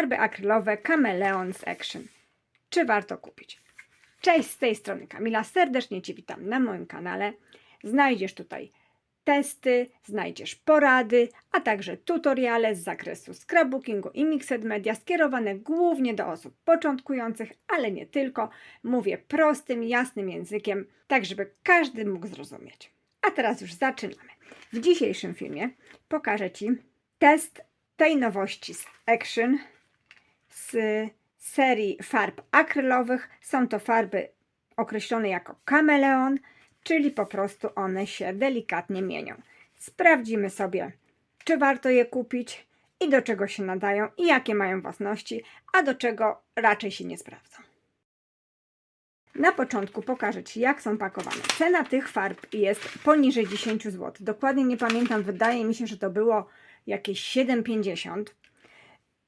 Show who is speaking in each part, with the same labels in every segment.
Speaker 1: farby akrylowe Chameleon z Action. Czy warto kupić? Cześć, z tej strony Kamila. Serdecznie Cię witam na moim kanale. Znajdziesz tutaj testy, znajdziesz porady, a także tutoriale z zakresu scrapbookingu i mixed media skierowane głównie do osób początkujących, ale nie tylko. Mówię prostym, jasnym językiem, tak żeby każdy mógł zrozumieć. A teraz już zaczynamy. W dzisiejszym filmie pokażę Ci test tej nowości z Action z serii farb akrylowych. Są to farby określone jako kameleon, czyli po prostu one się delikatnie mienią. Sprawdzimy sobie, czy warto je kupić i do czego się nadają i jakie mają własności, a do czego raczej się nie sprawdzą. Na początku pokażę Ci, jak są pakowane. Cena tych farb jest poniżej 10 zł. Dokładnie nie pamiętam, wydaje mi się, że to było jakieś 7,50.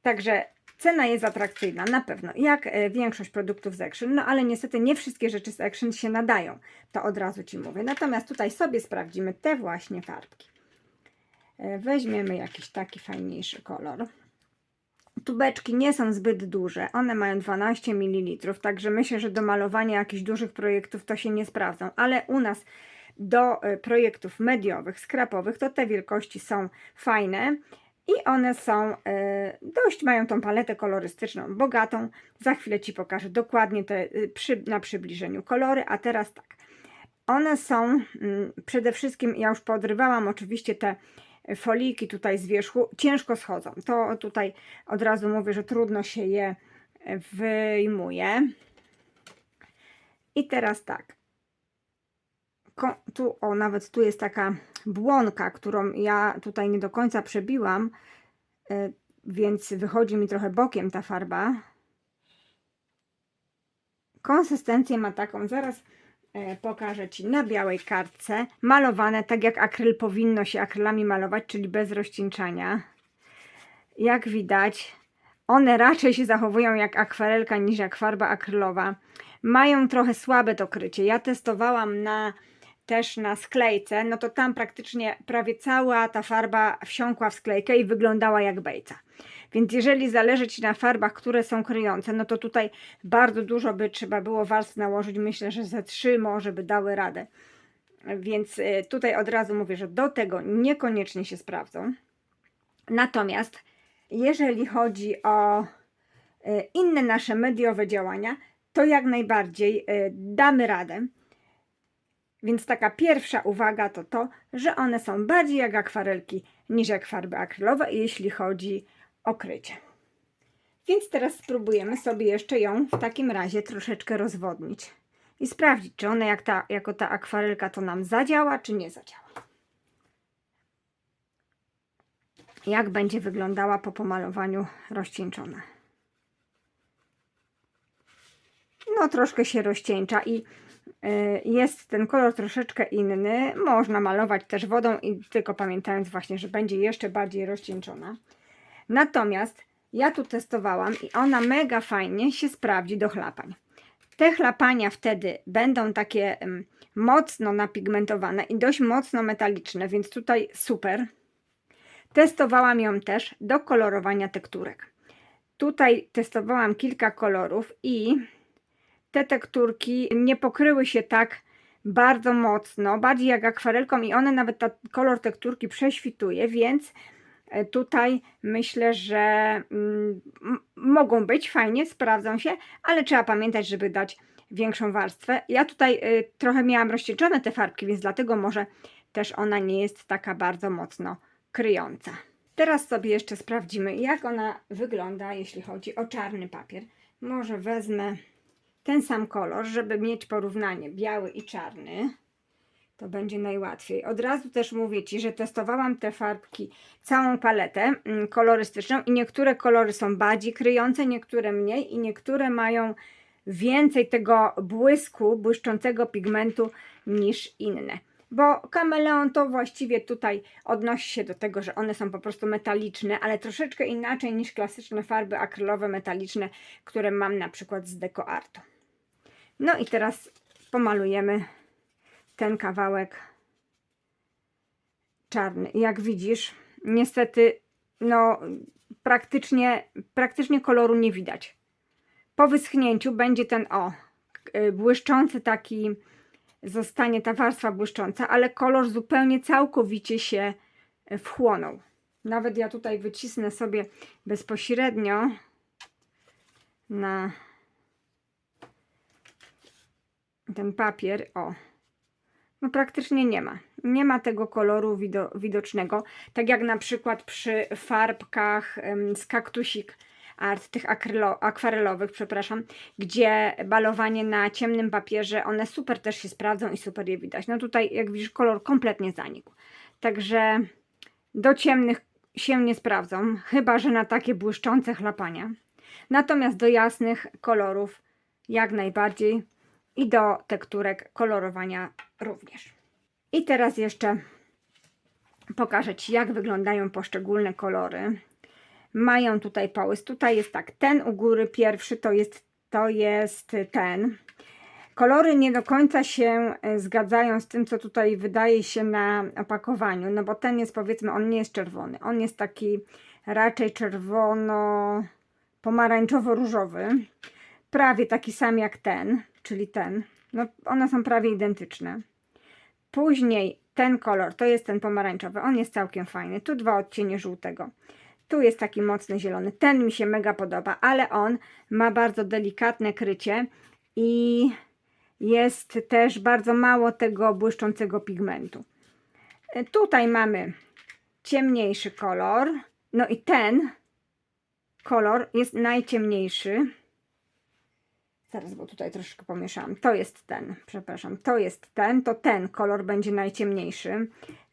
Speaker 1: Także cena jest atrakcyjna, na pewno, jak e, większość produktów z Action, no ale niestety nie wszystkie rzeczy z Action się nadają, to od razu Ci mówię. Natomiast tutaj sobie sprawdzimy te właśnie farbki. E, Weźmiemy jakiś taki fajniejszy kolor. Tubeczki nie są zbyt duże, one mają 12 ml, także myślę, że do malowania jakichś dużych projektów to się nie sprawdzą, ale u nas do e, projektów mediowych, skrapowych, to te wielkości są fajne i one są e, dość, mają tą paletę kolorystyczną bogatą. Za chwilę Ci pokażę dokładnie te e, przy, na przybliżeniu kolory, a teraz tak. One są mm, przede wszystkim, ja już podrywałam oczywiście te foliki tutaj z wierzchu, ciężko schodzą. To tutaj od razu mówię, że trudno się je wyjmuje. I teraz tak. Tu, o, nawet tu jest taka błonka, którą ja tutaj nie do końca przebiłam, y, więc wychodzi mi trochę bokiem ta farba. Konsystencję ma taką, zaraz e, pokażę Ci na białej kartce, malowane tak jak akryl powinno się akrylami malować, czyli bez rozcieńczania. Jak widać, one raczej się zachowują jak akwarelka niż jak farba akrylowa. Mają trochę słabe to krycie. Ja testowałam na też na sklejce, no to tam praktycznie prawie cała ta farba wsiąkła w sklejkę i wyglądała jak bejca. Więc jeżeli zależy Ci na farbach, które są kryjące, no to tutaj bardzo dużo by trzeba było warstw nałożyć. Myślę, że ze trzy może by dały radę. Więc y, tutaj od razu mówię, że do tego niekoniecznie się sprawdzą. Natomiast jeżeli chodzi o y, inne nasze mediowe działania, to jak najbardziej y, damy radę. Więc taka pierwsza uwaga to to, że one są bardziej jak akwarelki niż jak farby akrylowe, jeśli chodzi o krycie. Więc teraz spróbujemy sobie jeszcze ją w takim razie troszeczkę rozwodnić i sprawdzić, czy ona jak ta, jako ta akwarelka to nam zadziała, czy nie zadziała. Jak będzie wyglądała po pomalowaniu rozcieńczona. No troszkę się rozcieńcza i jest ten kolor troszeczkę inny. Można malować też wodą i tylko pamiętając właśnie, że będzie jeszcze bardziej rozcieńczona. Natomiast ja tu testowałam i ona mega fajnie się sprawdzi do chlapań. Te chlapania wtedy będą takie mocno napigmentowane i dość mocno metaliczne, więc tutaj super. Testowałam ją też do kolorowania tekturek. Tutaj testowałam kilka kolorów i te tekturki nie pokryły się tak bardzo mocno, bardziej jak akwarelką i one nawet ta kolor tekturki prześwituje, więc e, tutaj myślę, że mm, mogą być fajnie, sprawdzą się, ale trzeba pamiętać, żeby dać większą warstwę. Ja tutaj y, trochę miałam rozcieńczone te farbki, więc dlatego może też ona nie jest taka bardzo mocno kryjąca. Teraz sobie jeszcze sprawdzimy, jak ona wygląda, jeśli chodzi o czarny papier. Może wezmę ten sam kolor, żeby mieć porównanie biały i czarny. To będzie najłatwiej. Od razu też mówię Ci, że testowałam te farbki, całą paletę mm, kolorystyczną i niektóre kolory są bardziej kryjące, niektóre mniej i niektóre mają więcej tego błysku, błyszczącego pigmentu niż inne. Bo kameleon to właściwie tutaj odnosi się do tego, że one są po prostu metaliczne, ale troszeczkę inaczej niż klasyczne farby akrylowe metaliczne, które mam na przykład z DecoArtu. No i teraz pomalujemy ten kawałek czarny. Jak widzisz, niestety, no praktycznie, praktycznie koloru nie widać. Po wyschnięciu będzie ten o, y, błyszczący taki, zostanie ta warstwa błyszcząca, ale kolor zupełnie całkowicie się y, wchłonął. Nawet ja tutaj wycisnę sobie bezpośrednio na ten papier. O, no praktycznie nie ma. Nie ma tego koloru wido widocznego. Tak jak na przykład przy farbkach em, z kaktusik art, tych akwarelowych, przepraszam, gdzie balowanie na ciemnym papierze, one super też się sprawdzą i super je widać. No tutaj, jak widzisz, kolor kompletnie zanikł. Także do ciemnych się nie sprawdzą, chyba że na takie błyszczące chlapania. Natomiast do jasnych kolorów jak najbardziej i do tekturek kolorowania również. I teraz jeszcze pokażę Ci, jak wyglądają poszczególne kolory. Mają tutaj połys. Tutaj jest tak, ten u góry pierwszy to jest, to jest ten. Kolory nie do końca się e, zgadzają z tym, co tutaj wydaje się na opakowaniu, no bo ten jest powiedzmy, on nie jest czerwony, on jest taki raczej czerwono pomarańczowo-różowy, prawie taki sam jak ten, czyli ten. No, one są prawie identyczne. Później ten kolor, to jest ten pomarańczowy, on jest całkiem fajny. Tu dwa odcienie żółtego. Tu jest taki mocny zielony. Ten mi się mega podoba, ale on ma bardzo delikatne krycie i jest też bardzo mało tego błyszczącego pigmentu. E, Tutaj mamy ciemniejszy kolor. No i ten kolor jest najciemniejszy. Zaraz, bo tutaj troszkę pomieszałam. To jest ten, przepraszam, to jest ten, to ten kolor będzie najciemniejszy.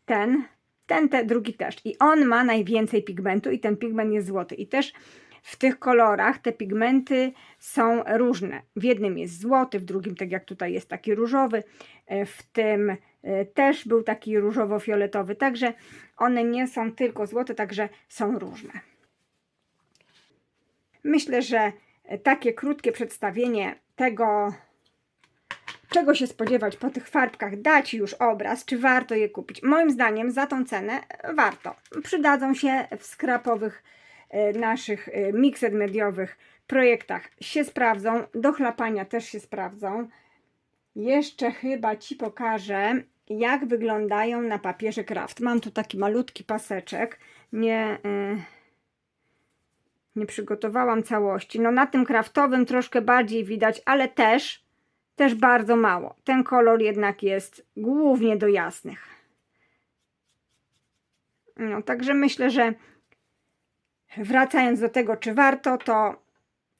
Speaker 1: Ten, ten, ten drugi też. I on ma najwięcej pigmentu i ten pigment jest złoty. I też w tych kolorach te pigmenty są różne. W jednym jest złoty, w drugim, tak jak tutaj jest taki różowy, e, w tym e, też był taki różowo-fioletowy. Także one nie są tylko złote, także są różne. Myślę, że takie krótkie przedstawienie tego, czego się spodziewać po tych farbkach, da Ci już obraz, czy warto je kupić. Moim zdaniem za tą cenę warto. Przydadzą się w skrapowych e, naszych e, mixed mediowych projektach się sprawdzą, do chlapania też się sprawdzą. Jeszcze chyba Ci pokażę, jak wyglądają na papierze kraft. Mam tu taki malutki paseczek. Nie, y, nie przygotowałam całości. No na tym kraftowym troszkę bardziej widać, ale też, też bardzo mało. Ten kolor jednak jest głównie do jasnych. No, także myślę, że wracając do tego, czy warto, to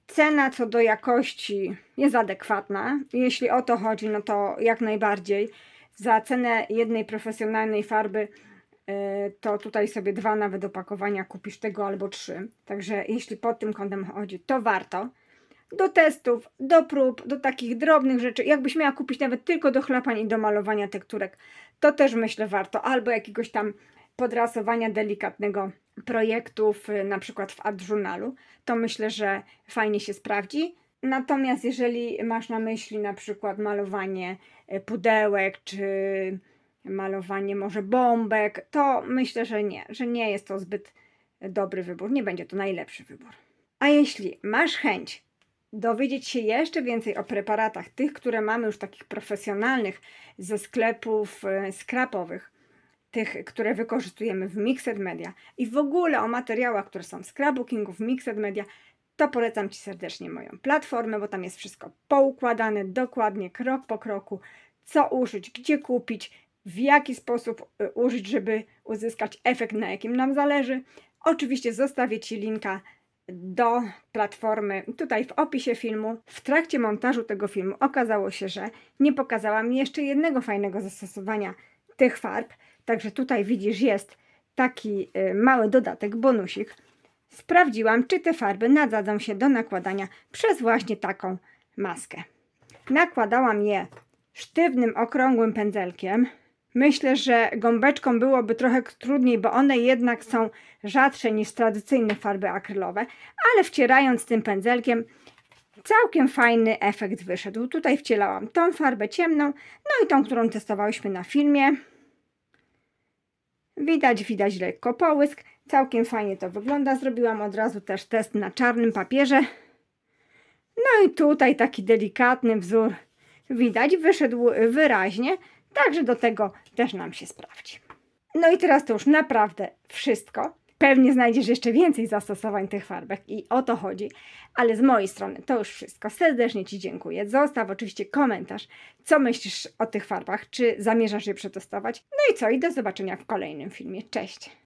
Speaker 1: cena co do jakości jest adekwatna. Jeśli o to chodzi, no to jak najbardziej. Za cenę jednej profesjonalnej farby to tutaj sobie dwa nawet opakowania kupisz tego albo trzy. Także jeśli pod tym kątem chodzi, to warto. Do testów, do prób, do takich drobnych rzeczy. Jakbyś miała kupić nawet tylko do chlapań i do malowania tekturek, to też myślę warto. Albo jakiegoś tam podrasowania delikatnego projektów, y, na przykład w Art Journalu, to myślę, że fajnie się sprawdzi. Natomiast jeżeli masz na myśli na przykład malowanie y, pudełek, czy malowanie może bombek, to myślę, że nie, że nie jest to zbyt dobry wybór, nie będzie to najlepszy wybór. A jeśli masz chęć dowiedzieć się jeszcze więcej o preparatach, tych, które mamy już takich profesjonalnych ze sklepów y, skrapowych, tych, które wykorzystujemy w Mixed Media i w ogóle o materiałach, które są w scrapbookingu, w Mixed Media, to polecam Ci serdecznie moją platformę, bo tam jest wszystko poukładane dokładnie, krok po kroku, co użyć, gdzie kupić, w jaki sposób y, użyć, żeby uzyskać efekt, na jakim nam zależy. Oczywiście zostawię Ci linka do platformy tutaj w opisie filmu. W trakcie montażu tego filmu okazało się, że nie pokazałam jeszcze jednego fajnego zastosowania tych farb. Także tutaj widzisz, jest taki y, mały dodatek, bonusik. Sprawdziłam, czy te farby nadadzą się do nakładania przez właśnie taką maskę. Nakładałam je sztywnym, okrągłym pędzelkiem. Myślę, że gąbeczką byłoby trochę trudniej, bo one jednak są rzadsze niż tradycyjne farby akrylowe, ale wcierając tym pędzelkiem całkiem fajny efekt wyszedł. Tutaj wcielałam tą farbę ciemną, no i tą, którą testowałyśmy na filmie. Widać, widać lekko połysk. Całkiem fajnie to wygląda. Zrobiłam od razu też test na czarnym papierze. No i tutaj taki delikatny wzór widać, wyszedł wyraźnie, także do tego też nam się sprawdzi. No i teraz to już naprawdę wszystko. Pewnie znajdziesz jeszcze więcej zastosowań tych farbek i o to chodzi, ale z mojej strony to już wszystko. Serdecznie Ci dziękuję. Zostaw oczywiście komentarz, co myślisz o tych farbach, czy zamierzasz je przetestować. No i co, i do zobaczenia w kolejnym filmie. Cześć!